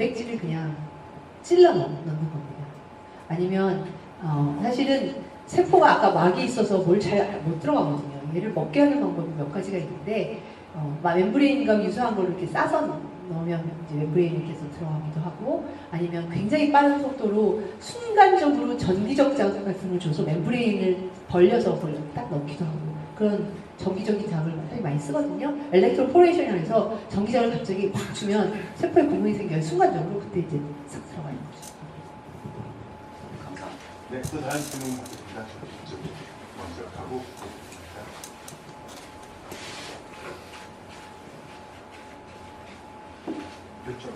단백질을 그냥 찔러 넣- 넣는 겁니다. 아니면 어, 사실은 세포가 아까 막이 있어서 뭘 잘 못 들어가거든요. 얘를 먹게 하는 방법이 몇 가지가 있는데 어, 막 멤브레인과 유사한 걸로 이렇게 싸서 넣으면 이제 멤브레인이 계속 들어가기도 하고 아니면 굉장히 빠른 속도로 순간적으로 전기적 자극 같은 걸 줘서 멤브레인을 벌려서 딱 넣기도 하고 그런 전기적인 자극을 굉장히 많이 쓰거든요. 엘렉트로포레이션이라 해서 전기자극을 갑자기 팍 주면 세포에 구멍이 생겨요. 순간적으로 그때 이제 싹 들어가는 거죠. 감사합니다. 네, 또 다른 질문 받겠습니다. 먼저 가고. 이쪽.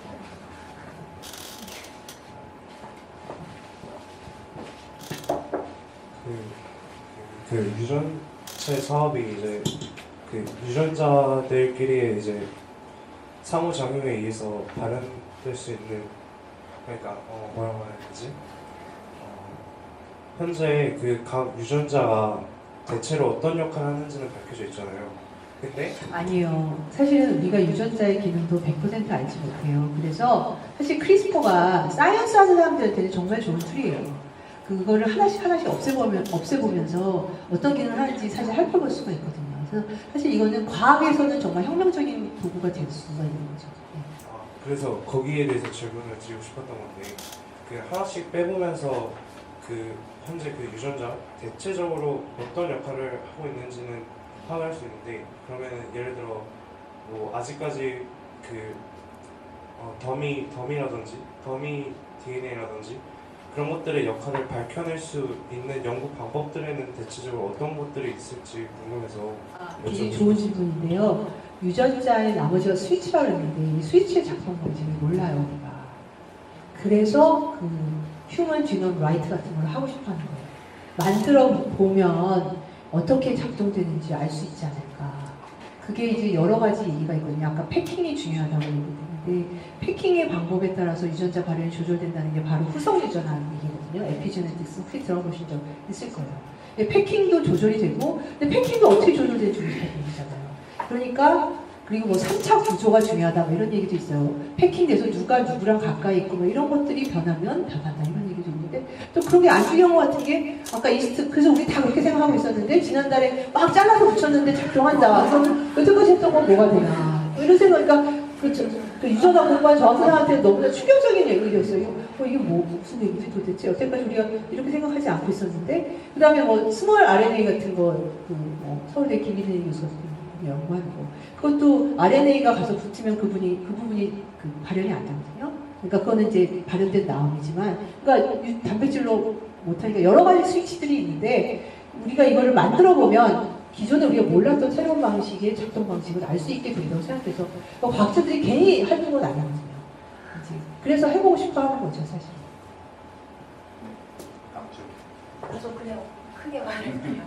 그, 그 유전 체 사업이 이제 그 유전자들끼리의 이제 상호작용에 의해서 발현될 수 있는 그러니까 어 뭐라고 해야 되지? 어, 현재 그 각 유전자가 대체로 어떤 역할을 하는지는 밝혀져 있잖아요. 근데 아니요. 사실은 우리가 유전자의 기능도 100% 알지 못해요. 그래서 사실 크리스퍼가 사이언스 하는 사람들한테는 정말 좋은 툴이에요. 그거를 하나씩 하나씩 없애보면, 없애보면서 어떤 기능을 하는지 사실 살펴볼 수가 있거든요. 그래서 사실 이거는 과학에서는 정말 혁명적인 도구가 될 수가 있는 거죠. 네. 아, 그래서 거기에 대해서 질문을 드리고 싶었던 건데 그 하나씩 빼보면서 그 현재 그 유전자 대체적으로 어떤 역할을 하고 있는지는 파악할 수 있는데 그러면 예를 들어 뭐 아직까지 그 어, 더미 더미라든지 더미 DNA라든지 그런 것들의 역할을 밝혀낼 수 있는 연구 방법들에는 대체적으로 어떤 것들이 있을지 궁금해서 굉장히 좋은 질문인데요. 유전자의 나머지가 스위치라고 했는데 이 스위치의 작동 방식을 몰라요, 우리가. 그래서 그 휴먼 지놈 라이트 같은 걸 하고 싶어 하는 거예요. 만들어 보면 어떻게 작동되는지 알 수 있지 않을까. 그게 이제 여러 가지 얘기가 있거든요. 아까 패킹이 중요하다고 얘기했는데 패킹의 방법에 따라서 유전자 발현이 조절된다는 게 바로 후성 유전하는 얘기거든요. 에피제네틱스 혹시 들어보신 적 있을 거예요. 근데 패킹도 조절이 되고 근데 패킹도 어떻게 조절되는지 모르잖아요. 그러니까 그리고 뭐 3차 구조가 중요하다 뭐 이런 얘기도 있어요. 패킹돼서 누가 누구랑 가까이 있고 뭐 이런 것들이 변하면 변한다 이런 얘기도 있는데 또 그런 게안 중요한 것 같은 게 아까 이스트 그래서 우리 다 그렇게 생각하고 있었는데 지난달에 막 잘라서 붙였는데 작동한다. 그러면 여태까지 했던 건 뭐가 되나 뭐 이런 생각이니까 그렇죠. 그 유전자 공부한 저 학생한테 너무나 충격적인 얘기였어요. 어, 이게 뭐 무슨 얘기지 도대체 여태까지 우리가 이렇게 생각하지 않고 있었는데 그 다음에 뭐 스몰 RNA 같은 거 그 뭐 서울대 김희대 교수 같은 분이 연구하는 거 그것도 RNA가 가서 붙으면 그분이 그 부분이 그 발현이 안 되거든요. 그러니까 그거는 이제 발현된 다음이지만 그러니까 유- 단백질로 못하니까 여러 가지 스위치들이 있는데 우리가 이거를 만들어 보면 기존에 우리가 몰랐던 새로운 방식의 작동 방식을 알 수 있게 된다고 생각해서 그 과학자들이 괜히 하는 건 아니거든요. 그래서 해보고 싶어 하는 거죠, 사실. 저 그냥 크게 말해주세요.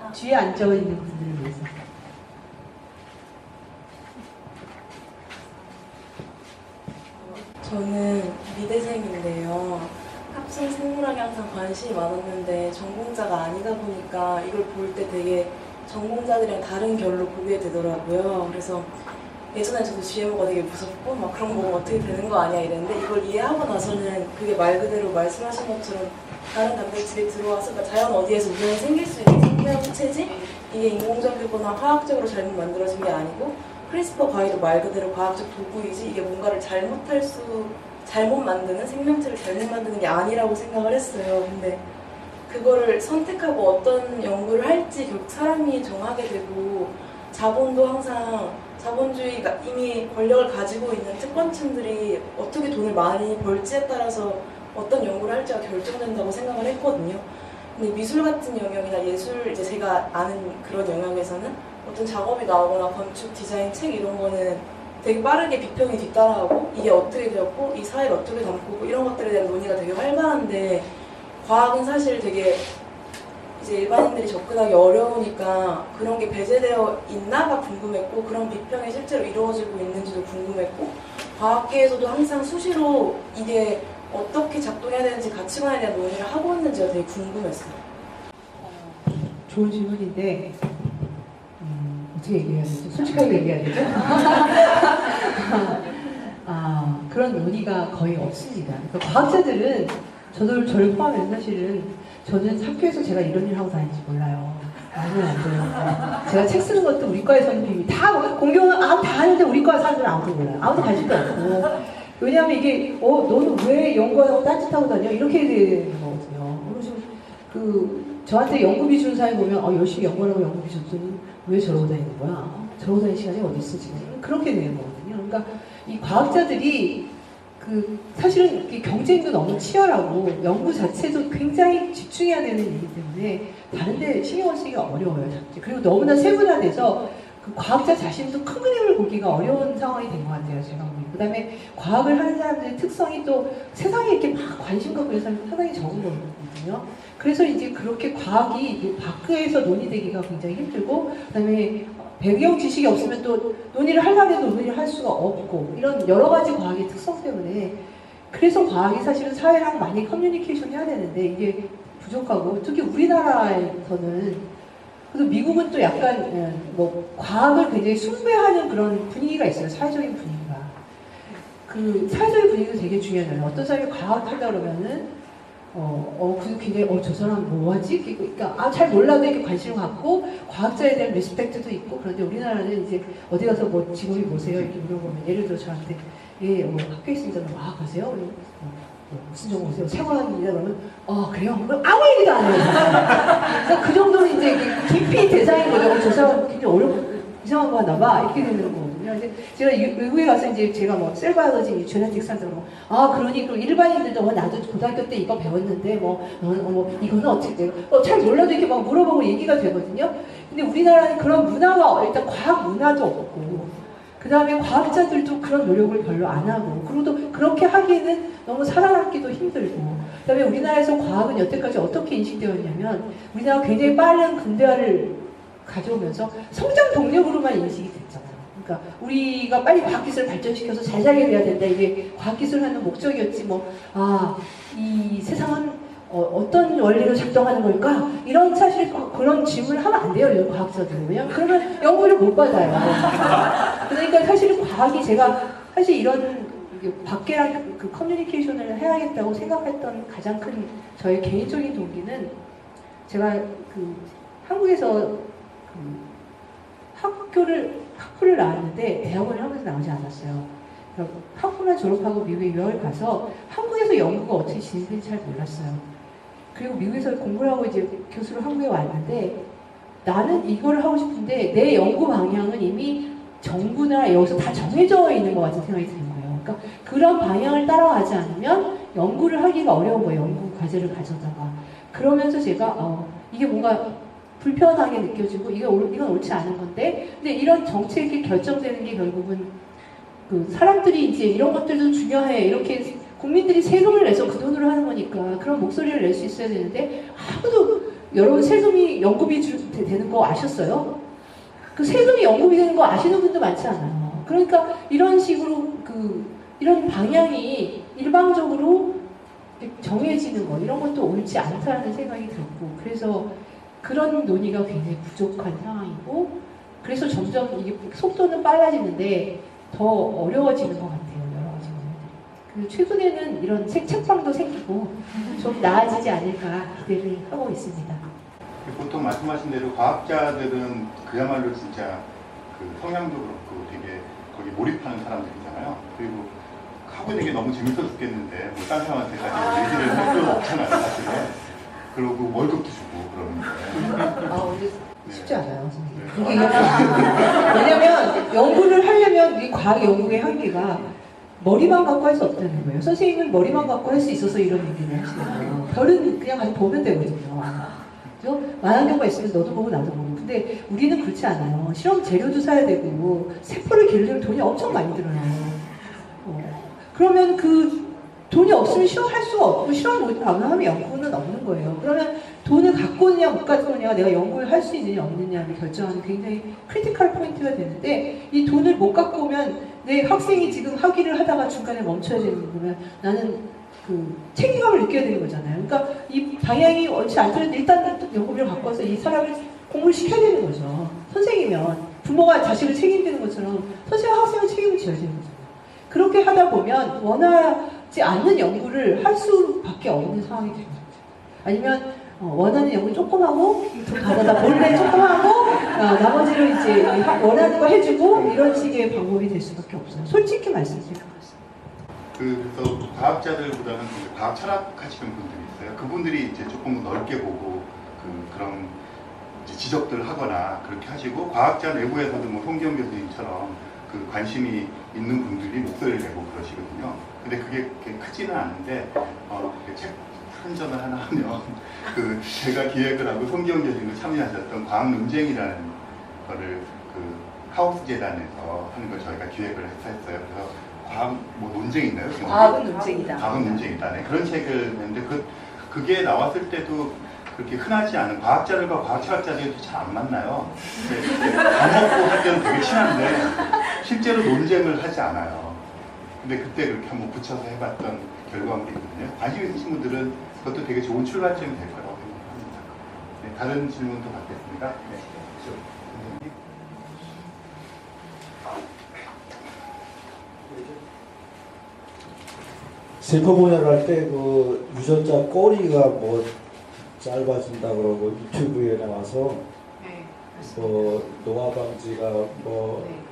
아, 뒤에 앉아 있는 분들을 위해서. 저는 미대생인데요. 합성 생물학에 항상 관심이 많았는데 전공자가 아니다 보니까 이걸 볼 때 되게 전공자들이랑 다른 결로 보게 되더라고요. 그래서 예전에 저도 GMO가 되게 무섭고 막 그런 거 어떻게 되는 거 아니야 이랬는데 이걸 이해하고 나서는 그게 말 그대로 말씀하신 것처럼 다른 단백질이 들어와서 그러니까 자연 어디에서 우연히 생길 수 있는 생명 체질 이게 인공적이거나 화학적으로 잘못 만들어진 게 아니고 크리스퍼 가이도 말 그대로 과학적 도구이지 이게 뭔가를 잘못할 수 잘못 만드는 생명체를 잘못 만드는 게 아니라고 생각을 했어요. 근데 그거를 선택하고 어떤 연구를 할지 결국 사람이 정하게 되고 자본도 항상 자본주의가 이미 권력을 가지고 있는 특권층들이 어떻게 돈을 많이 벌지에 따라서 어떤 연구를 할지가 결정된다고 생각을 했거든요. 근데 미술 같은 영역이나 예술 이제 제가 아는 그런 영역에서는 어떤 작업이 나오거나 건축 디자인 책 이런 거는 되게 빠르게 비평이 뒤따라하고 이게 어떻게 되었고 이 사회를 어떻게 담고 이런 것들에 대한 논의가 되게 활발한데 과학은 사실 되게 이제 일반인들이 접근하기 어려우니까 그런 게 배제되어 있나가 궁금했고 그런 비평이 실제로 이루어지고 있는지도 궁금했고 과학계에서도 항상 수시로 이게 어떻게 작동해야 되는지 가치관에 대한 논의를 하고 있는지가 되게 궁금했어요. 좋은 질문인데 음, 어떻게 얘기해야 되죠? 솔직하게 얘기해야 되죠? 아, 그런 논의가 거의 없습니다. 그러니까 과학자들은 저도 저를 포함해서 사실은 저는 학교에서 제가 이런 일 하고 다니는지 몰라요. 말은 안 돼요. 제가 책 쓰는 것도 우리 과에서는 비밀. 다 공경은 아, 다 하는데 우리 과 사람들은 아무도 몰라요. 아무도 관심도 없고. 왜냐하면 이게 어 너는 왜 연구하고 딴짓하고 다녀? 이렇게 되는 거거든요. 그래서 그 저한테 연구비 준 사람이 보면 어 열심히 연구하라고 연구비 줬더니 왜 저러고 다니는 거야? 어? 저러고 다니는 시간이 어디 있어 지금? 그렇게 되는 거거든요. 그러니까 이 과학자들이 그 사실은 이 경쟁도 너무 치열하고 연구 자체도 굉장히 집중해야 되는 일이기 때문에 다른데 신경을 쓰기가 어려워요. 그리고 너무나 세분화돼서 그 과학자 자신도 큰 그림을 보기가 어려운 상황이 된 것 같아요. 제가 보기. 그다음에 과학을 하는 사람들의 특성이 또 세상에 이렇게 막 관심 갖고 있는 사람이 상당히 적은 거거든요. 그래서 이제 그렇게 과학이 이 밖에서 논의되기가 굉장히 힘들고 그다음에 배경 지식이 없으면 또 논의를 하려고 해도 논의를 할 수가 없고 이런 여러 가지 과학의 특성 때문에. 그래서 과학이 사실은 사회랑 많이 커뮤니케이션 해야 되는데 이게 부족하고 특히 우리나라에서는. 그래서 미국은 또 약간 예, 뭐 과학을 굉장히 숭배하는 그런 분위기가 있어요. 사회적인 분위기가. 그 사회적인 분위기도 되게 중요해요. 어떤 사람이 과학한다 그러면은 어, 어, 그 굉장히, 어, 저 사람 뭐 하지? 그러니까, 아, 잘 몰라도 이렇게 관심을 갖고, 과학자에 대한 리스펙트도 있고, 그런데 우리나라는 이제 어디 가서 뭐 직업이 뭐세요? 이렇게 물어보면, 예를 들어 저한테, 예, 뭐 학교에 있습니다. 뭐, 아, 가세요? 뭐, 뭐, 무슨 전공이세요? 생활학입니다. 그러면, 어, 그래요? 그럼 아무 얘기도 안 해요. 그래서 그 정도로 이제 깊이 대상인 거죠. 어, 저 사람 굉장히 어렵고, 이상한 거 하나 봐. 이렇게 되는 거 거든요. 이제 제가 유- 외국에 가서 이제 제가 뭐 셀바이오로지, 제네틱스 한다고 뭐, 아, 그러니 그 일반인들도 뭐 나도 고등학교 때 이거 배웠는데 뭐, 너는 어, 뭐 이거는 어떻게 돼요? 어, 잘 몰라도 이렇게 막 물어보고 얘기가 되거든요. 근데 우리나라는 그런 문화가 일단 과학 문화도 없고, 그 다음에 과학자들도 그런 노력을 별로 안 하고, 그리고 또 그렇게 하기에는 너무 살아남기도 힘들고, 그 다음에 우리나라에서 과학은 여태까지 어떻게 인식되었냐면, 우리나라가 굉장히 빠른 근대화를 가져오면서 성장 동력으로만 인식이 됐잖아요. 그러니까 우리가 빨리 과학기술을 발전시켜서 잘 살게 돼야 된다. 이게 과학기술을 하는 목적이었지 뭐, 아, 이 세상은 어, 떤 원리로 작동하는 걸까? 이런 사실 그- 그런 질문을 하면 안 돼요, 이 과학자들은. 왜냐면 그러면 연구를 못 받아요. 그러니까 사실은 과학이 제가 사실 이런 밖이랑 그 커뮤니케이션을 해야겠다고 생각했던 가장 큰 저의 개인적인 동기는 제가 그 한국에서 그 학교를 학부를 나왔는데 대학원을 한국에서 나오지 않았어요. 학부만 졸업하고 미국에 유학을 가서 한국에서 연구가 어떻게 진행되는지 잘 몰랐어요. 그리고 미국에서 공부를 하고 이제 교수로 한국에 왔는데 나는 이걸 하고 싶은데 내 연구 방향은 이미 정부나 여기서 다 정해져 있는 것 같은 생각이 드는 거예요. 그러니까 그런 방향을 따라가지 않으면 연구를 하기가 어려운 거예요. 연구 과제를 가져다가. 그러면서 제가 어, 이게 뭔가 불편하게 느껴지고 이게 옳- 이건 옳지 않은 건데 근데 이런 정책이 결정되는 게 결국은 그 사람들이 이제 이런 것들도 중요해 이렇게 국민들이 세금을 내서 그 돈으로 하는 거니까 그런 목소리를 낼 수 있어야 되는데 아무도 여러분 세금이 연구비 주, 되- 되는 거 아셨어요? 그 세금이 연구비 되는 거 아시는 분도 많지 않아요. 그러니까 이런 식으로 그 이런 방향이 일방적으로 정해지는 거 이런 것도 옳지 않다는 생각이 들었고 그래서 그런 논의가 굉장히 부족한 상황이고 그래서 점점 이게 속도는 빨라지는데 더 어려워지는 것 같아요 여러 가지. 그 최근에는 이런 책 책방도 생기고 좀 나아지지 않을까 기대를 하고 있습니다. 보통 말씀하신 대로 과학자들은 그야말로 진짜 그 성향도 그렇고 되게 거기 몰입하는 사람들이잖아요. 그리고 하고 있는 게 너무 재밌어 죽겠는데 뭐 딴 사람한테까지 얘기를 할 필요는 없잖아요, 사실은. 그리고 월급도 주고 그러는데. 아 근데 네. 쉽지 않아요 선생님. 네. 그게 왜냐면 연구를 하려면 이 과학 연구의 한계가 머리만 갖고 할 수 없다는 거예요. 선생님은 머리만 갖고 할 수 있어서 이런 얘기를 하시잖아요. 별은 그냥 가서 보면 되거든요. 그죠? 만환경과 있으면 너도 보고 나도 보고. 근데 우리는 그렇지 않아요. 실험 재료도 사야 되고 세포를 기르려면 돈이 엄청 많이 들어요. 어. 그러면 그 돈이 없으면 실험할 수가 없고 실험 못 하면 연구는 없는 거예요. 그러면 돈을 갖고 오느냐 못 갖고 오느냐가 내가 연구를 할 수 있느냐 없느냐를 결정하는 굉장히 크리티컬 포인트가 되는데 이 돈을 못 갖고 오면 내 학생이 지금 학위를 하다가 중간에 멈춰야 되는 거면 나는 그 책임감을 느껴야 되는 거잖아요. 그러니까 이 방향이 옳지 않더라도 일단 연구비를 바꿔서 이 사람을 공부를 시켜야 되는 거죠. 선생이면 부모가 자식을 책임지는 것처럼 선생은 학생을 책임을 져야 되는 거잖아요. 그렇게 하다 보면 원하 지 않는 연구를 할 수밖에 없는 상황이 거죠. 아니면 어, 원하는 연구 조금 하고 돈 받아다 몰래 조금 하고 어, 나머지를 이제 하- 원하는 거 해주고 이런 식의 방법이 될 수밖에 없어요. 솔직히 말씀드리는 그, 그래서 과학자들보다는 이제 과학 철학하시는 분들이 있어요. 그분들이 이제 조금 넓게 보고 그, 그런 지적들을 하거나 그렇게 하시고 과학자 내부에서도 뭐 송기영 교수님처럼 그 관심이 있는 분들이 목소리를 내고 그러시거든요. 근데 그게 크지는 않은데 어, 책 선전을 하나 하면 그 제가 기획을 하고 송기영 교수님도 참여하셨던 과학 논쟁이라는 거를 그 하우스 재단에서 하는 걸 저희가 기획을 했어요. 그래서 과학 뭐 논쟁 있나요? 과학은 논쟁이다. 과학은 문제이다. 네, 그런 책을 냈는데 그 그게 나왔을 때도 그렇게 흔하지 않은 과학자들과 과학철학자들이 잘 안 만나요. 네, 밥 먹고 할 때는 되게 친한데 실제로 논쟁을 하지 않아요. 근데 그때 그렇게 한번 붙여서 해봤던 결과물이 있거든요. 관심 있으신 분들은 그것도 되게 좋은 출발점이 될 거라고 생각합니다. 네, 다른 질문도 받겠습니다. 네. 세포 분열할 때 그 유전자 꼬리가 뭐 짧아진다 그러고 유튜브에 나와서 네. 뭐 노화 방지가 뭐 네.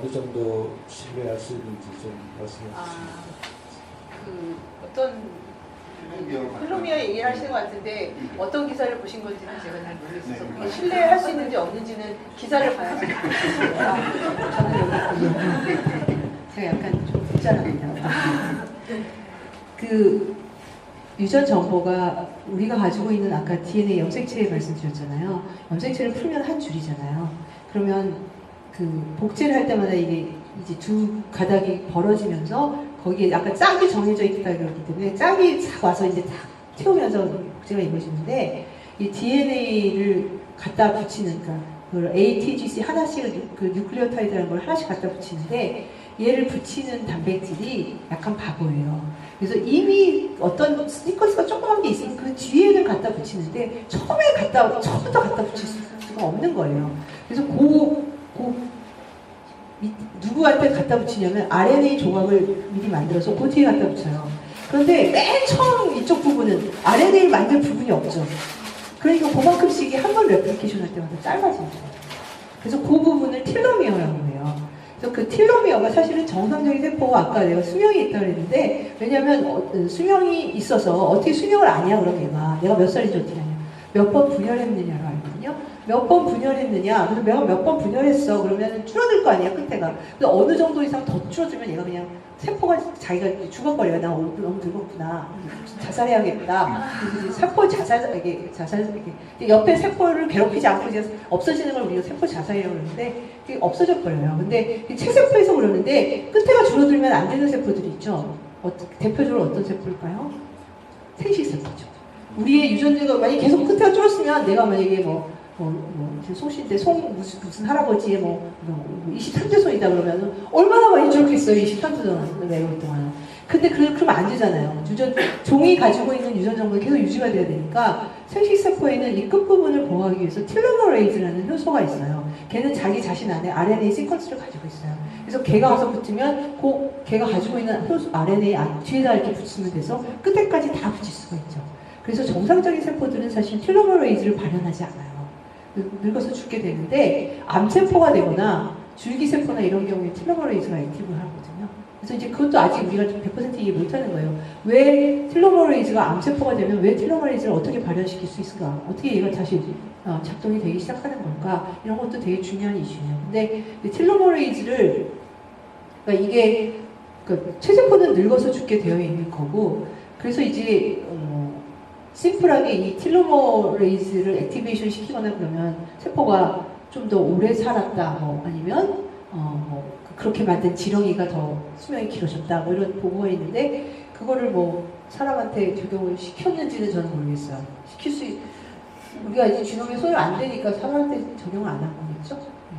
어느 정도 신뢰할 수 있는지 좀 말씀해 주시면. 아, 그 어떤 콜롬비아 얘기를 하시는 것 같은데 어떤 기사를 보신 건지는 제가 잘 모르겠어서 네. 신뢰할 수 있는지 없는지는 기사를 봐야지 저는 여기 제가 약간 좀 불자랍니다. 그 유전 정보가 우리가 가지고 있는 아까 DNA 염색체 말씀드렸잖아요. 염색체를 풀면 한 줄이잖아요. 그러면 그 복제를 할 때마다 이게 이제 두 가닥이 벌어지면서 거기에 약간 짝이 정해져 있다 그러기 때문에 짝이 싹 와서 이제 탁 튀우면서 복제가 이루어지는데 이 DNA를 갖다 붙이는 그러니까 그 ATGC 하나씩을 뉴- 그 뉴클리오타이드라는 걸 하나씩 갖다 붙이는데 얘를 붙이는 단백질이 약간 바보예요. 그래서 이미 어떤 스니커스가 조그만 게 있으면 그 뒤에를 갖다 붙이는데 처음에 갖다 처음부터 갖다 붙일 수가 없는 거예요. 그래서 고, 고 미- 누구한테 갖다 붙이냐면 RNA 조각을 미리 만들어서 그 뒤에 갖다 붙여요. 그런데 맨 처음 이쪽 부분은 RNA를 만들 부분이 없죠. 그러니까 그만큼씩이 한 번 레플리케이션 할 때마다 짧아집니다. 그래서 그 부분을 틸로미어라고 해요. 그래서 그 틸로미어가 사실은 정상적인 세포가 아까 내가 수명이 있다고 그랬는데 왜냐하면 어, 어, 수명이 있어서 어떻게 수명을 아냐 그럼 얘가 내가 몇 살인지 어떻게 아냐 몇 번 분열했느냐로 알거든요. 몇 번 분열했느냐 그래서 내가 몇 번 분열했어 그러면 줄어들 거 아니야 끝에가 근데 어느 정도 이상 더 줄어들면 얘가 그냥 세포가 자기가 죽어버려요 나 너무 늙었구나 자살해야겠다 세포 자살 이게 자살 이게 옆에 세포를 괴롭히지 않고 이제 없어지는 걸 우리가 세포 자살이라고 그러는데 그게 없어져 버려요. 근데 이 체세포에서 그러는데 끝에가 줄어들면 안 되는 세포들이 있죠. 어, 대표적으로 어떤 세포일까요? 생식세포죠. 우리의 유전자가 만약에 계속 끝에가 줄었으면 내가 만약에 뭐, 뭐, 뭐, 제 송씨인데 송 무슨, 무슨 할아버지의 뭐, 뭐 23대 손이다 그러면 얼마나 많이 줄었겠어요, 23대 손 내려올 동안. 근데 그, 그러면 안 되잖아요. 유전, 종이 가지고 있는 유전 정보가 계속 유지가 돼야 되니까 생식세포에는 이 끝부분을 보호하기 위해서 틸로머레이즈라는 효소가 있어요. 걔는 자기 자신 안에 RNA 시퀀스를 가지고 있어요. 그래서 걔가 와서 붙으면 그 걔가 가지고 있는 효소 RNA 안- 뒤에다 이렇게 붙이면 돼서 끝에까지 다 붙일 수가 있죠. 그래서 정상적인 세포들은 사실 틸로머레이즈를 발현하지 않아요. 늙- 늙어서 죽게 되는데 암세포가 되거나 줄기세포나 이런 경우에 틸로머레이즈가 액티브를 하거든요. 그래서 이제 그것도 아직 우리가 100% 이해 못하는 거예요. 왜 틸로머레이즈가 암세포가 되면 왜 틸로머레이즈를 어떻게 발현시킬 수 있을까? 어떻게 얘가 다시 어, 작동이 되기 시작하는 걸까? 이런 것도 되게 중요한 이슈예요. 근데 이 틸로머레이즈를 그러니까 이게 그 체세포는 늙어서 죽게 되어 있는 거고 그래서 이제 어, 심플하게 이 틸로머레이즈를 액티베이션 시키거나 그러면 세포가 좀 더 오래 살았다 뭐 아니면 어, 뭐 그렇게 만든 지렁이가 더 수명이 길어졌다 뭐 이런 보고가 있는데 그거를 뭐 사람한테 적용을 시켰는지는 저는 모르겠어요. 시킬 수 있, 우리가 이제 지nom에 소유 안 되니까 사람한테 적용을 안 한 거겠죠. 네.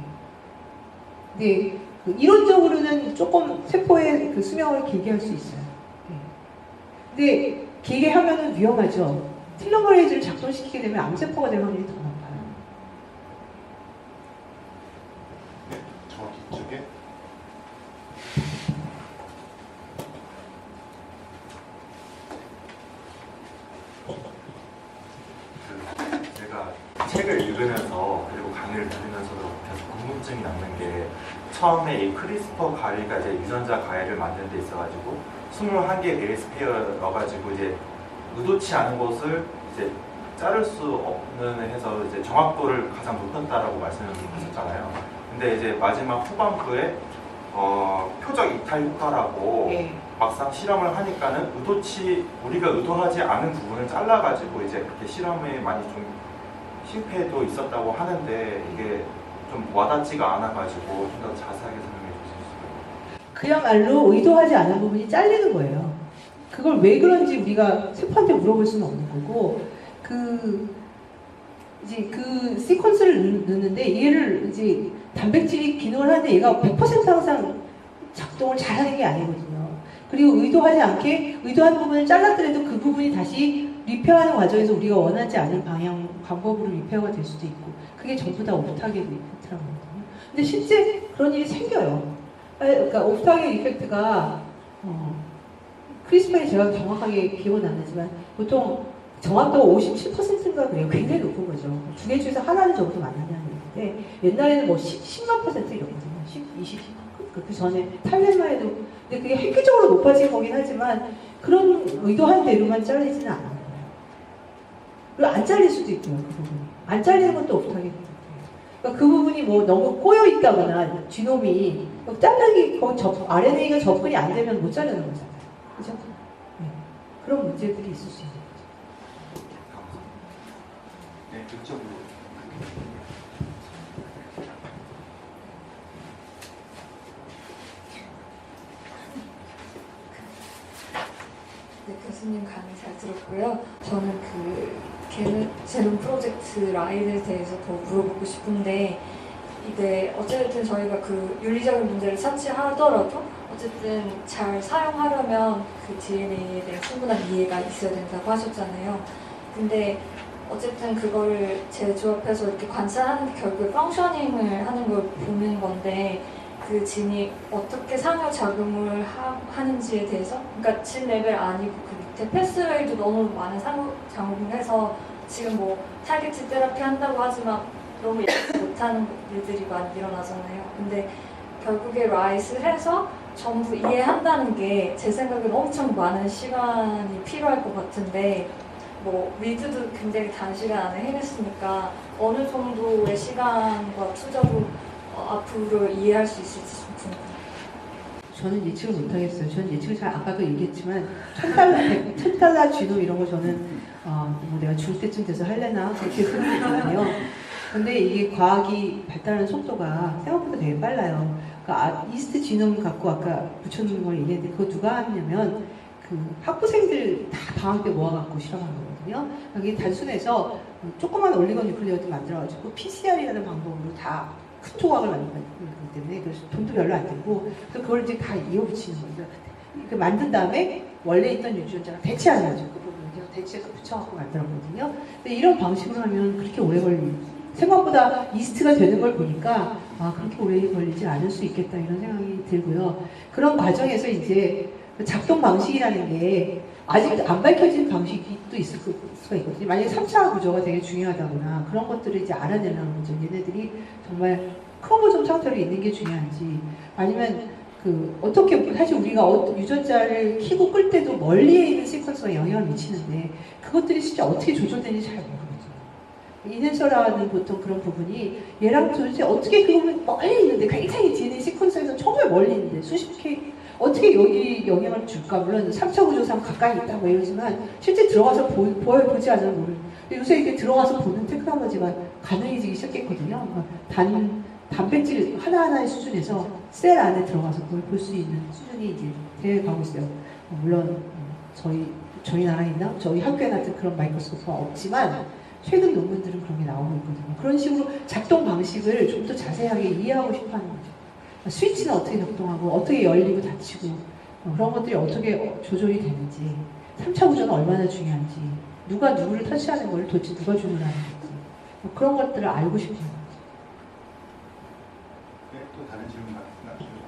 근데 그 이론적으로는 조금 세포의 그 수명을 길게 할 수 있어요. 네. 근데 길게 하면은 위험하죠. 텔로머레이즈를 작동시키게 되면 암세포가 될 확률이 더 높아요. 네, 저 뒤쪽에 그 제가 책을 읽으면서 그리고 강의를 들으면서도 계속 궁금증이 남는 게 처음에 이 크리스퍼 가위가 이제 유전자 가위를 만드는 데 있어가지고 21개의 베이스 페어여가지고 이제 의도치 않은 것을 이제 자를 수 없는 해서 이제 정확도를 가장 높였다라고 말씀을 하셨잖아요. 근데 이제 마지막 후반부에 어, 표적 이탈 효과라고 예. 막상 실험을 하니까는 의도치 우리가 의도하지 않은 부분을 잘라가지고 이제 그렇게 실험에 많이 좀 실패도 있었다고 하는데 이게 좀 와닿지가 않아가지고 좀 더 자세하게 설명해 주실 수 있어요? 그야말로 의도하지 않은 부분이 잘리는 거예요. 그걸 왜 그런지 우리가 세포한테 물어볼 수는 없는 거고, 그, 이제 그 시퀀스를 넣는데 얘를 이제 단백질이 기능을 하는데 얘가 100% 항상 작동을 잘하는 게 아니거든요. 그리고 의도하지 않게 의도한 부분을 잘랐더라도 그 부분이 다시 리페어하는 과정에서 우리가 원하지 않은 방향, 방법으로 리페어가 될 수도 있고, 그게 전부 다 오프타겟 이펙트라고 하거든요. 근데 실제 그런 일이 생겨요. 아, 그러니까 오프타겟 이펙트가 어, 크리스마에 제가 정확하게 기억은 안 나지만 보통 정확도가 57%인가 그래요. 굉장히 높은 거죠. 두 개 중에서 하나는 적어도 맞는다는 얘기인데 옛날에는 뭐 10, 만 퍼센트 이랬거든요. 10, 20, 그, 그 전에 탈레마 해도 근데 그게 획기적으로 높아진 거긴 하지만 그런 의도한 대로만 잘리지는 않아요. 그리고 안 잘릴 수도 있고요. 그 부분이. 안 잘리는 것도 오프타겟 그러니까 그 부분이 뭐 너무 꼬여 있다거나 지놈이 자르기 거 접, RNA가 접근이 안 되면 못 자르는 거잖아요. 그죠? 네. 그런 문제들이 있을 수 있는 거죠. 네, 그쪽으로 네, 교수님 강의 잘 들었고요. 저는 그 제롬 프로젝트 라인에 대해서 더 물어보고 싶은데 이게 어쨌든 저희가 그 윤리적인 문제를 차치하더라도 어쨌든 잘 사용하려면 그 DNA에 대한 충분한 이해가 있어야 된다고 하셨잖아요. 근데 어쨌든 그거를 재조합해서 이렇게 관찰하는 게 결국에 펑셔닝을 하는 걸 보는 건데 그 진이 어떻게 상호 작용을 하, 는지에 대해서 그러니까 진 레벨 아니고 그 밑에 패스웨이도 너무 많은 상호 작용을 해서 지금 뭐 타겟트 테라피 한다고 하지만 너무 예측 못하는 일들이 많이 일어나잖아요. 근데 결국에 라이스를 해서 전부 이해한다는 게 제 생각엔 엄청 많은 시간이 필요할 것 같은데 뭐 위드도 굉장히 단시간 안에 해냈으니까 어느 정도의 시간과 투자로 어, 앞으로 이해할 수 있을지 좀 궁금해요. 저는 예측을 못하겠어요. 저는 예측을 잘 아까도 얘기했지만 천 달러, 백- 천 달러 쥐노 이런 거 저는 어, 뭐 내가 줄 때쯤 돼서 할래나 그렇게 생각하거든요. 근데 이게 과학이 발달하는 속도가 생각보다 되게 빨라요. 그러니까 아, 이스트 지놈 갖고 아까 붙여놓는 걸 얘기했는데 그거 누가 했냐면 그 학부생들 다 방학 때 모아갖고 실험한 거거든요. 여기 단순해서 조그만 올리건 뉴클리어도 만들어가지고 PCR이라는 방법으로 다 큰 조각을 만들기 때문에 그래서 돈도 별로 안 들고 그걸 이제 다 이어 붙이는 거죠. 그 만든 다음에 원래 있던 유전자랑 대체하는 거죠. 그 부분을 대체해서 붙여갖고 만들었거든요. 근데 이런 방식으로 하면 그렇게 오래 걸리 생각보다 이스트가 되는 걸 보니까 아 그렇게 오래 걸리지 않을 수 있겠다 이런 생각이 들고요. 그런 과정에서 이제 그 작동 방식이라는 게 아직 안 밝혀진 방식이 또 있을 수가 있거든요. 만약에 3차 구조가 되게 중요하다거나 그런 것들을 이제 알아내려는 거죠. 얘네들이 정말 크로모좀 상태로 있는 게 중요한지 아니면 그 어떻게 사실 우리가 어- 유전자를 키고 끌 때도 멀리에 있는 시퀀스가 영향을 미치는데 그것들이 진짜 어떻게 조절되는지 잘 모르겠어요. 이넨서라는 보통 그런 부분이 얘랑 도대체 어떻게 그러면 멀리 있는데 굉장히 DNA 시퀀스에서 정말 멀리 있는데 수십 K 어떻게 여기 영향을 줄까? 물론 3차 구조상 가까이 있다 뭐 이러지만 실제 들어가서 보, 보여 보지 않으면 모르는 요새 이렇게 들어가서 보는 테크놀로지가 가능해지기 시작했거든요. 단 단백질 하나하나의 수준에서 셀 안에 들어가서 그걸 볼 수 있는 수준이 이제 되어가고 있어요. 어, 물론 음, 저희 저희 나라에 있나 저희 학교에 같은 그런 마이크로스코프가 없지만 최근 논문들은 그런 게 나오고 있거든요. 그런 식으로 작동 방식을 좀 더 자세하게 이해하고 싶어 하는 거죠. 스위치는 어떻게 작동하고 어떻게 열리고 닫히고 어, 그런 것들이 어떻게 어, 조절이 되는지 3차 구조는 얼마나 중요한지, 누가 누구를 터치하는 걸 도대체 누가 주문하는 건지, 뭐 그런 것들을 알고 싶은 거죠. 네, 또 다른 질문 받겠습니다.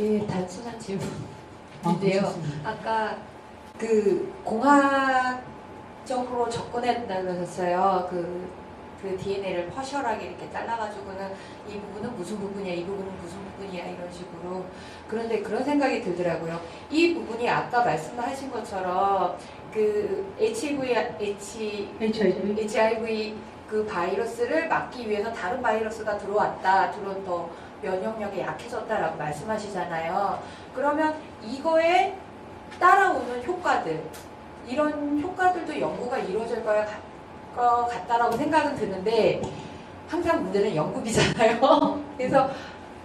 예, 단순한 아, 질문인데요. 좋습니다. 아까 그 공학적으로 접근했다 그러셨어요. 그, 그 DNA를 퍼셜하게 이렇게 잘라가지고는 이 부분은 무슨 부분이야, 이 부분은 무슨 부분이야 이런 식으로. 그런데 그런 생각이 들더라고요. 이 부분이 아까 말씀하신 것처럼 그 HIV, HIV. HIV 그 바이러스를 막기 위해서 다른 바이러스가 들어왔다, 들어온 더 면역력이 약해졌다라고 말씀하시잖아요. 그러면 이거에 효과들, 이런 효과들도 연구가 이루어질 거야 가- 것 같다라고 생각은 드는데 항상 문제는 연구비잖아요. 그래서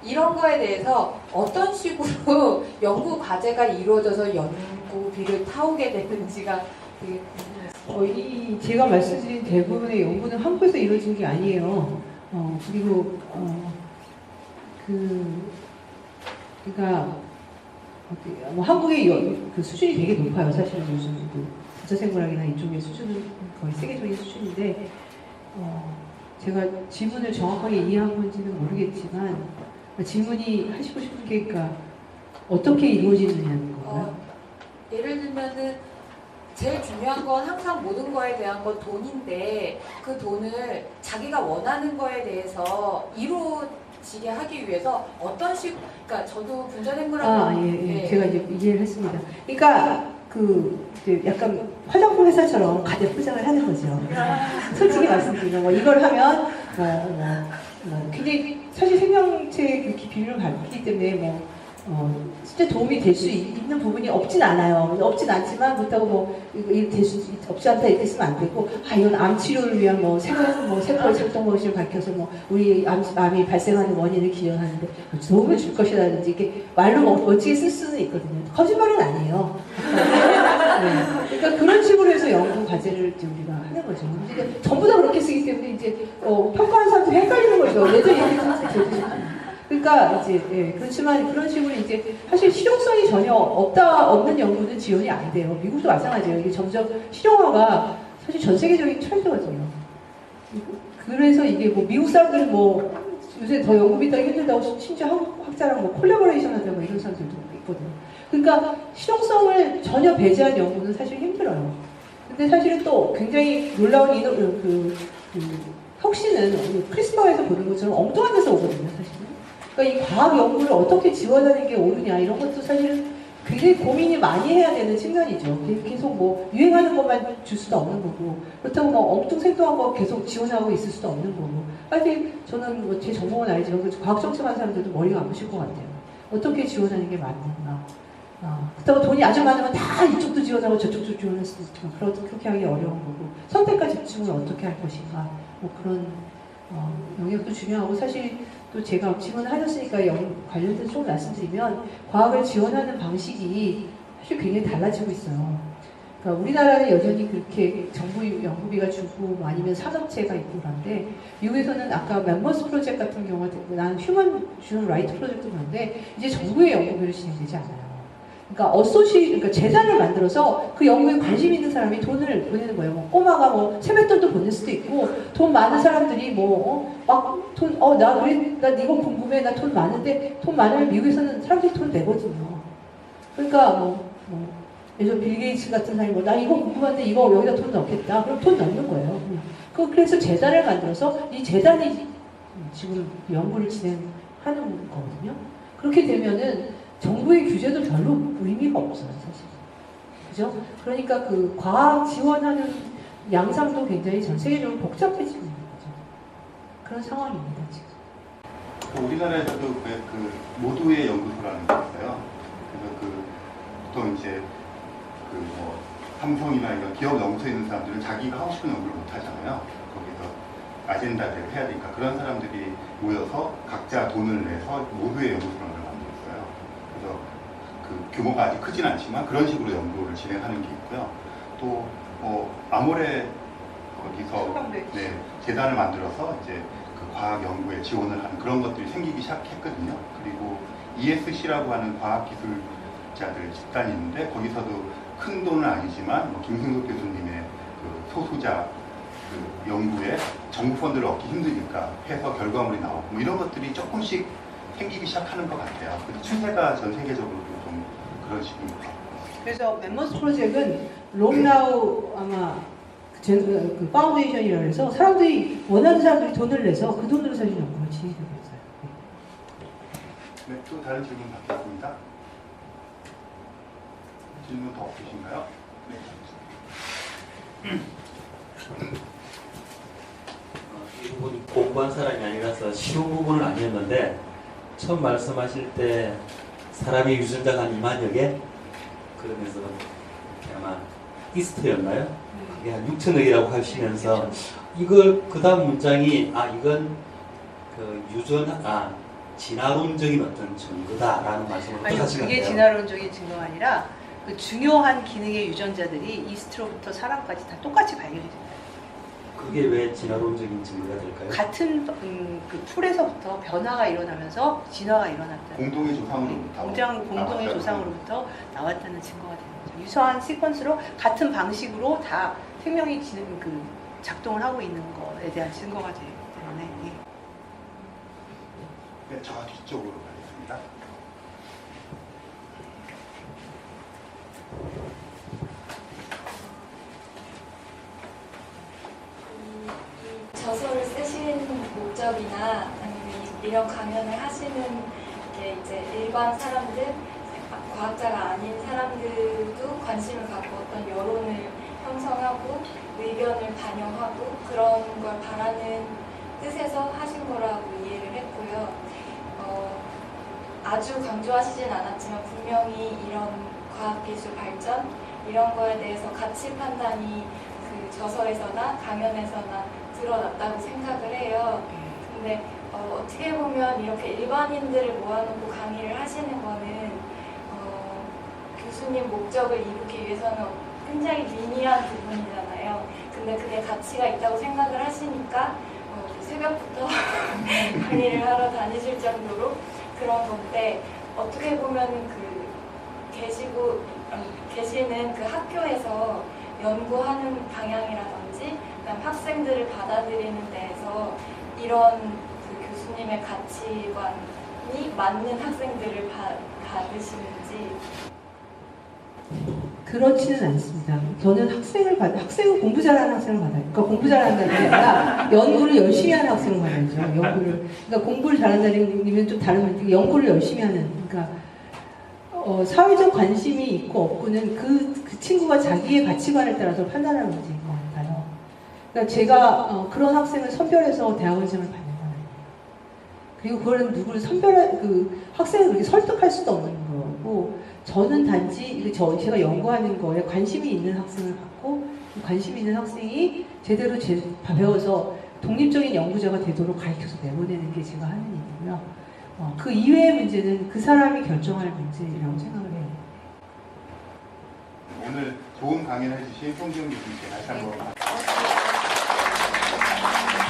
이런 거에 대해서 어떤 식으로 연구 과제가 이루어져서 연구비를 타오게 되는지가 되게. 어, 이 제가 말씀드린 대부분의 연구는 한국에서 이루어진 게 아니에요. 어, 그리고 어, 그 그러니까 어떻게- 뭐 한국의 여- 그 수준이 되게 높아요. 사실은 요즘 그 부자생물학이나 이쪽의 수준은 거의 세계적인 수준인데 어, 제가 질문을 정확하게 이해한 건지는 모르겠지만 질문이 하시고 싶은 게 그러니까 어떻게 이루어지느냐는 건가요? 어, 예를 들면은 제일 중요한 건 항상 모든 거에 대한 건 돈인데 그 돈을 자기가 원하는 거에 대해서 이루어 지게 하기 위해서 어떤 식, 그러니까 저도 분자생물학 아, 예, 예. 제가 이제 이해를 했습니다. 그러니까 그 약간 화장품 회사처럼 가격 포장을 하는 거죠. 솔직히 말씀드리면 뭐 이걸 하면 뭐, 뭐, 뭐 굉장히 사실 생명체의 그 기- 비율을 밝히기 때문에 뭐 어, 진짜 도움이 될 수 있는 부분이 없진 않아요. 없진 않지만 그렇다고 뭐 이거 이렇게 될수 없지 않다 이렇게 쓰면 안 되고 아 이건 암 치료를 위한 뭐 세포 뭐 세포 방식을 밝혀서 뭐 우리 암, 암이 발생하는 원인을 기여하는데 도움을 줄 것이라든지 이게 말로 뭐 멋지게 쓸 수는 있거든요. 거짓말은 아니에요. 네. 그러니까 그런 식으로 해서 연구 과제를 이제 우리가 하는 거죠. 근데 전부 다 그렇게 쓰기 때문에 이제 어, 평가하는 사람들이 헷갈리는 거죠. 얘들 이렇게 그러니까 이제 예, 그렇지만 그런 식으로 이제 사실 실용성이 전혀 없다 없는 연구는 지원이 안 돼요. 미국도 마찬가지예요. 이게 점점 실용화가 사실 전 세계적인 트렌드거든요. 그래서 이게 뭐 미국 사람들은 뭐 요새 더 연구비 따기 힘들다고 심지어 한국 학자랑 뭐 콜라보레이션 한다고 이런 사람들도 있거든요. 그러니까 실용성을 전혀 배제한 연구는 사실 힘들어요. 근데 사실은 또 굉장히 놀라운 이노, 그, 그 혁신은 크리스마에서 보는 것처럼 엉뚱한 데서 오거든요, 사실은. 그러니까 이 과학 연구를 어떻게 지원하는 게 옳으냐 이런 것도 사실은 굉장히 고민이 많이 해야 되는 측면이죠. 계속 뭐 유행하는 것만 줄 수도 없는 거고 그렇다고 뭐 엉뚱 생뚱한 거 계속 지원하고 있을 수도 없는 거고. 사실 저는 뭐 제 전공은 아니지만 그 과학 정책하는 사람들도 머리가 아프실 것 같아요. 어떻게 지원하는 게 맞는가. 아, 그렇다고 돈이 아주 많으면 다 이쪽도 지원하고 저쪽도 지원할 수도 있지만 그렇- 그렇게 하기 어려운 거고 선택과 집중을 어떻게 할 것인가 뭐 그런 어, 영역도 중요하고 사실 또 제가 질문을 하셨으니까 영, 관련돼서 좀 말씀드리면 과학을 지원하는 방식이 사실 굉장히 달라지고 있어요. 그러니까 우리나라는 여전히 그렇게 정부 연구비가 주고 뭐 아니면 산업체가 있고 그런데 미국에서는 아까 멤버스 프로젝트 같은 경우가 난 휴먼 주는 라이트 프로젝트 그런데 이제 정부의 연구비로 진행되지 않아요. 그러니까 어소시 그러니까 재단을 만들어서 그 연구에 관심 있는 사람이 돈을 보내는 거예요. 뭐 꼬마가 뭐 세뱃돈도 보낼 수도 있고 돈 많은 사람들이 뭐, 뭐막돈어나 그래 나 이거 궁금해 나 돈 많은데 돈 많으면 미국에서는 사람들이 돈 내거든요. 그러니까 뭐, 뭐 예전 빌 게이츠 같은 사람이 뭐 나 이거 궁금한데 이거 여기다 돈 넣겠다. 그럼 돈 넣는 거예요. 그 그래서 재단을 만들어서 이 재단이 지금 연구를 진행하는 거거든요. 그렇게 되면은 정부의 규제도 별로 의미가 없어요, 사실. 그죠? 그러니까 그 과학 지원하는 양상도 굉장히 전 세계적으로 복잡해지고 있는 거죠. 그런 상황입니다, 지금. 그 우리나라에서도 그, 그 모두의 연구소라는 게 있어요. 그래서 그 보통 이제 그뭐 삼성이나 이런 기업 연구소에 있는 사람들은 자기가 하고 싶은 연구를 못 하잖아요. 거기서 아젠다를 해야 되니까 그런 사람들이 모여서 각자 돈을 내서 모두의 연구소라는 걸 만들었어요. 그래서 그 규모가 아직 크진 않지만 그런 식으로 연구를 진행하는 게 있고요. 또 뭐 아모레 거기서 네, 재단을 만들어서 이제 그 과학 연구에 지원을 하는 그런 것들이 생기기 시작했거든요. 그리고 ESC라고 하는 과학기술 과학자들 집단이 있는데 거기서도 큰 돈은 아니지만 뭐 김승석 교수님의 그 소수자 그 연구에 정부 펀드를 얻기 힘드니까 해서 결과물이 나오고 뭐 이런 것들이 조금씩 생기기 시작하는 것 같아요. 그 추세가 전 세계적으로도 좀 그런 같아요. 그래서 멤버스 프로젝트는 롱나우 아마 그, 제- 그 파운데이션이라 해서 사람들이 원하는 사람들이 돈을 내서 그 돈으로 사실 연구를 진행되고 있어요. 네, 또 다른 질문 받겠습니다. 질문 더 없으신가요? 네. 어, 이 부분 공부한 사람이 아니라서 쉬운 부분은 아니었는데 처음 말씀하실 때 사람이 유전자가 한 2만여 개 그러면서 아마 이스트였나요? 그게 한 6천억이라고 하시면서 이걸 그 다음 문장이 아 이건 그 유전 아 진화론적인 어떤 증거다라는 말씀을 하신 것 그게. 진화론적인 증거가 아니라 그 중요한 기능의 유전자들이 이스트로부터 사람까지 다 똑같이 발견이 된다. 그게 왜 진화론적인 증거가 될까요? 같은 음, 그 풀에서부터 변화가 일어나면서 진화가 일어났다. 공동의 조상으로부터 공장 공동의 나왔다는 조상으로부터 나왔다는 증거가 되는 거죠. 유사한 시퀀스로 같은 방식으로 다 생명이 지는 그 작동을 하고 있는 거에 대한 증거가 되기 때문에 예. 네, 저 뒤쪽으로 가겠습니다. 이 저서를 쓰시는 목적이나 아니면 이- 이런 강연을 하시는 게 이제 일반 사람들, 과학자가 아닌 사람들도 관심을 갖고 어떤 여론을 형성하고 의견을 반영하고 그런 걸 바라는 뜻에서 하신 거라고 이해를 했고요. 어, 아주 강조하시진 않았지만 분명히 이런 과학기술 발전 이런 거에 대해서 가치 판단이 그 저서에서나 강연에서나 드러났다고 생각을 해요. 근데 어, 어떻게 보면 이렇게 일반인들을 모아놓고 강의를 하시는 거는 어, 교수님 목적을 이루기 위해서는 굉장히 미미한 부분이잖아요. 근데 그게 가치가 있다고 생각을 하시니까 어, 새벽부터 강의를 하러 다니실 정도로 그런 건데 어떻게 보면 그 계시고 음, 계시는 그 학교에서 연구하는 방향이라든지 학생들을 받아들이는 데에서 이런 그 교수님의 가치관이 맞는 학생들을 받, 받으시는지 그렇지는 않습니다. 저는 학생을 받, 학생은 공부 잘하는 학생을 받아요. 그러니까 공부 잘한다는 게 아니라 연구를 열심히 하는 학생을 받아야죠. 연구를. 그러니까 공부를 잘한다는 의미는 좀 다른 건데 연구를 열심히 하는. 그러니까 어, 사회적 관심이 있고 없고는 그, 그 친구가 자기의 가치관에 따라서 판단하는 같아요. 그러니까 제가 어, 그런 학생을 선별해서 대학원생을 받는 건 아니에요. 그리고 그거는 누구를 선별할 그 학생을 그렇게 설득할 수도 없는 거고 저는 단지 저 제가 연구하는 거에 관심이 있는 학생을 받고 관심 있는 학생이 제대로 제, 배워서 독립적인 연구자가 되도록 가르쳐서 내보내는 게 제가 하는 일이고요. 어, 그 이외의 문제는 그 사람이 결정할 문제라고 생각을 해요. 오늘 좋은 강의를 해주신 송지훈 교수님께 다시 한번 Gracias.